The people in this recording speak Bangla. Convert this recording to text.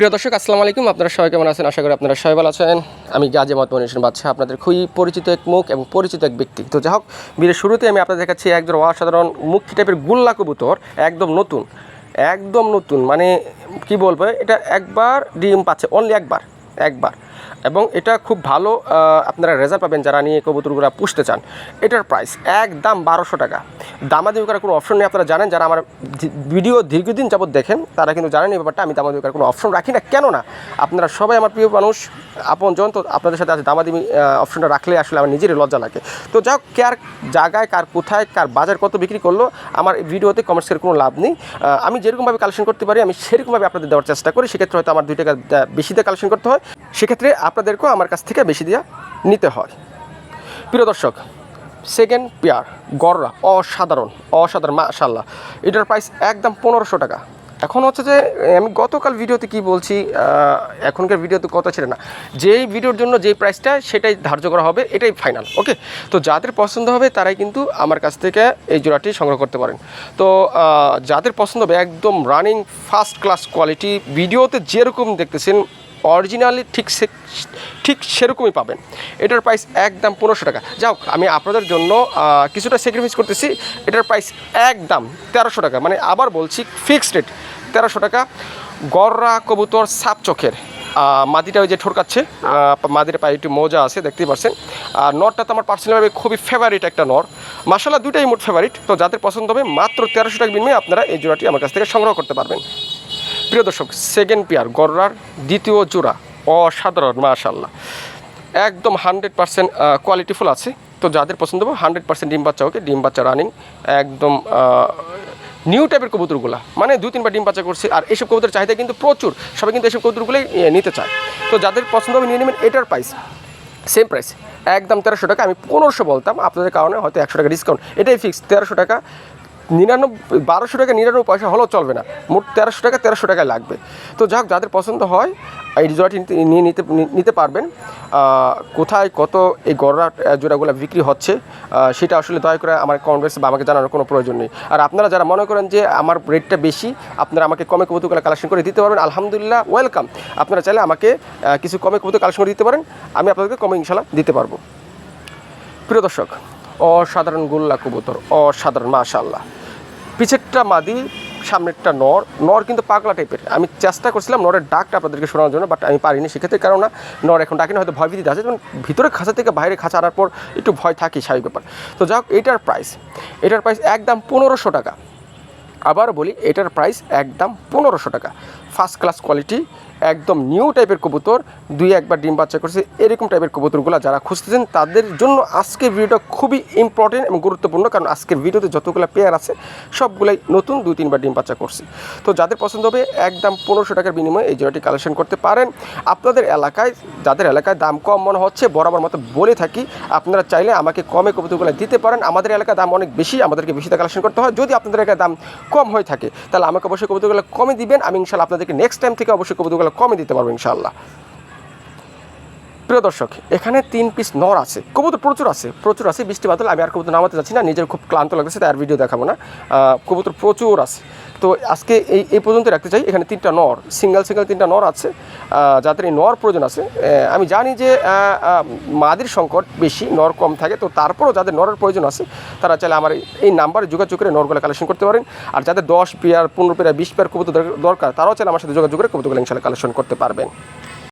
প্রিয় দর্শক, আসসালামু আলাইকুম। আপনারা সবাই কেমন আছেন? আশা করি আপনারা সবাই ভালো আছেন। আমি গাজী মত মনীষণ বাচ্চা আপনাদের খুবই পরিচিত এক মুখ এবং পরিচিত এক ব্যক্তি। তো যাই হোক বীরের শুরুতে আমি আপনাদের দেখাচ্ছি একদম অসাধারণ মুখী টাইপের গুল্লা কবুতর, একদম নতুন একদম নতুন। মানে কি বলব, এটা একবার ডিম পাচ্ছে অনলি একবার একবার। এবং এটা খুব ভালো আপনারা রেজাল্ট পাবেন যারা নিয়ে কবুতরগুলো পুষতে চান। এটার প্রাইস একদম বারোশো টাকা। দামাদামি করার কোনো অপশন নেই আপনারা জানেন যারা আমার ভিডিও দীর্ঘদিন যাবৎ দেখেন তারা কিন্তু জানেন এই ব্যাপারটা আমি দামাদামি করার কোনো অপশন রাখি না। কেন না আপনারা সবাই আমার প্রিয় মানুষ আপন জন তো আপনাদের সাথে আছে দামাদামি অপশনটা রাখলে আসলে আমার নিজেরই লজ্জা লাগে। তো হোক কার জায়গায় কার কোথায় কার বাজার কত বিক্রি করল আমার ভিডিওতে কমার্সের কোনো লাভ নেই। আমি যেরকমভাবে কালেকশন করতে পারি আমি সেরকমভাবে আপনাদের দেওয়ার চেষ্টা করি সেক্ষেত্রে হয়তো আমার দুই টাকা আহ, বেশি দিয়ে কালেকশন করতে হয়। সেক্ষেত্রে আপনাদেরকেও আমার কাছ থেকে বেশি দিয়ে নিতে হয়। প্রিয় দর্শক সেকেন্ড পেয়ার গররা, অসাধারণ অসাধারণ মাশাল্লাহ এটার প্রাইস একদম পনেরোশো টাকা। এখন হচ্ছে যে, আমি গতকাল ভিডিওতে কি বলছি এখনকার ভিডিওতে কথা ছিল না। যেই ভিডিওর জন্য যেই প্রাইসটা সেটাই ধার্য করা হবে, এটাই ফাইনাল ওকে তো যাদের পছন্দ হবে, তারাই কিন্তু আমার কাছ থেকে এই জোড়াটি সংগ্রহ করতে পারেন। তো যাদের পছন্দ হবে, একদম রানিং ফার্স্ট ক্লাস কোয়ালিটি ভিডিওতে যেরকম দেখতেছেন অরিজিনালি ঠিক সে, ঠিক সেরকমই পাবেন। এটার প্রাইস একদম পনেরোশো টাকা। যাও আমি আপনাদের জন্য কিছুটা স্যাক্রিফাইস করতেছি। এটার প্রাইস একদম তেরোশো টাকা। মানে আবার বলছি ফিক্সড রেট তেরোশো টাকা। গররা কবুতর সাপ চোখের। মাদিটা ওই যে ঠোরকাচ্ছে মাদির পায়ে একটু মজা আছে, দেখতেই পাচ্ছেন আর নরটা তো আমার পার্সোনালভাবে খুবই ফেভারিট একটা নর। মাসাল্লাহ দুটাই মোট ফেভারিট তো যাদের পছন্দ হবে, মাত্র তেরোশো টাকা বিনিময়ে আপনারা এই জোড়াটি আমার কাছ থেকে সংগ্রহ করতে পারবেন। প্রিয় দর্শক সেকেন্ড পেয়ার গররার দ্বিতীয় জোড়া, অসাধারণ মাশাল্লাহ একদম হান্ড্রেড পার্সেন্ট কোয়ালিটিফুল আছে। তো যাদের পছন্দ হবে হান্ড্রেড পার্সেন্ট ডিম বাচ্চা ওকে ডিম বাচ্চা রানিং একদম নিউ টাইপের কবুতরগুলা। মানে দুই, তিনবার ডিম বাচ্চা করছে, আর এইসব কবুতরের চাহিদা কিন্তু প্রচুর। সবাই কিন্তু এসব কবুতরগুলোই নিতে চায়। তো যাদের পছন্দ হবে, নিয়ে নেবেন, এটার প্রাইস সেম প্রাইস একদম তেরোশো টাকা, আমি পনেরোশো বলতাম, আপনাদের কারণে হয়তো একশো টাকা ডিসকাউন্ট এটাই ফিক্স তেরোশো টাকা নিরানব্বই, বারোশো টাকা নিরানব্বই পয়সা হলেও চলবে না। মোট তেরোশো টাকা, তেরোশো টাকায় লাগবে। তো যাক, যাদের পছন্দ হয়, এই নিতে- নিয়ে নিতে নিতে পারবেন। কোথায় কত এই গড়া জোড়াগুলো বিক্রি হচ্ছে সেটা আসলে দয়া করে আমার কমেন্ট বা আমাকে জানানোর কোনো প্রয়োজন নেই। আর আপনারা যারা মনে করেন যে আমার রেটটা বেশি, আপনারা আমাকে কমে কবুতরগুলো কালেকশন করে দিতে পারবেন। আলহামদুলিল্লাহ ওয়েলকাম আপনারা চাইলে আমাকে কিছু কমে কবুতর কালেকশন করে দিতে পারেন। আমি আপনাদেরকে কমে ইনশাল্লাহ দিতে পারব। প্রিয় দর্শক, অসাধারণ গোল্লা কবুতর, অসাধারণ মাশাল্লাহ পিছেরটা মাদি, সামনেরটা নর। নর কিন্তু পাগলা টাইপের আমি চেষ্টা করছিলাম নরের ডাকটা আপনাদেরকে শোনানোর জন্য বাট আমি পারিনি সেক্ষেত্রে কারণ না নর এখন ডাকিনি হয়তো ভয় ভীতি আছে। যেমন ভিতরে খাঁচা থেকে বাইরে খাঁচা আনার পর একটু ভয় থাকে স্বাভাবিক ব্যাপার। তো যাই এটার প্রাইস এটার প্রাইস একদম পনেরোশো টাকা। আবার বলি, এটার প্রাইস একদম পনেরোশো টাকা। ফার্স্ট ক্লাস কোয়ালিটি একদম নিউ টাইপের কবুতর, দুই একবার ডিম বাচ্চা করছে, এরকম টাইপের কবুতরগুলো যারা খুঁজতেছেন, তাদের জন্য আজকের ভিডিওটা খুবই ইম্পর্টেন্ট এবং গুরুত্বপূর্ণ, কারণ আজকের ভিডিওতে যতগুলো পেয়ার আছে, সবগুলাই নতুন দুই তিনবার ডিম বাচ্চা করছে। তো যাদের পছন্দ হবে, একদম পনেরোশো টাকার বিনিময়ে এই জোড়াটি কালেকশন করতে পারেন। আপনাদের এলাকায়, যাদের এলাকায় দাম কম মনে হচ্ছে, বরাবর মতো বলে থাকি, আপনারা চাইলে আমাকে কমে কবুতরগুলো দিতে পারেন। আমাদের এলাকায় দাম অনেক বেশি, আমাদেরকে বেশিতে কালেকশন করতে হয়। যদি আপনাদের এলাকায় দাম কম হয়ে থাকে, তাহলে আমাকে অবশ্যই কবুতরগুলো কমে দিবেন। আমি ইনশাল্লাহ আপনাদেরকে নেক্সট টাইম থেকে অবশ্যই কবুতরগুলো কমে দিতে পারব ইনশাল্লাহ প্রিয় দর্শক, এখানে তিন পিস নর আছে। কবুতর প্রচুর আছে প্রচুর আছে, বৃষ্টি বাদল, আমি আর কবুতর নামাতে যাচ্ছি না, নিজের খুব ক্লান্ত লাগতেছে, তাই আর ভিডিও দেখাবো না। কবুতর প্রচুর আছে। তো আজকে এই এই পর্যন্ত রাখতে চাই, এখানে তিনটা নর সিঙ্গেল সিঙ্গেল তিনটা নর আছে। যাদের এই নর প্রয়োজন আছে আমি জানি যে মাদির সংকট বেশি, নর কম থাকে, তো তারপরও যাদের নরের প্রয়োজন আছে, তারা চাইলে আমার এই- এই নাম্বারে যোগাযোগ করে নরগুলো কালেকশন করতে পারেন। আর যাদের দশ পেয়ার পনেরো পেয়ার বিশ পেয়ার কবুতর দরকার, তারাও চাইলে আমার সাথে যোগাযোগ করে কবুতরগুলো ইনশাল্লাহ কালেকশন করতে পারবেন।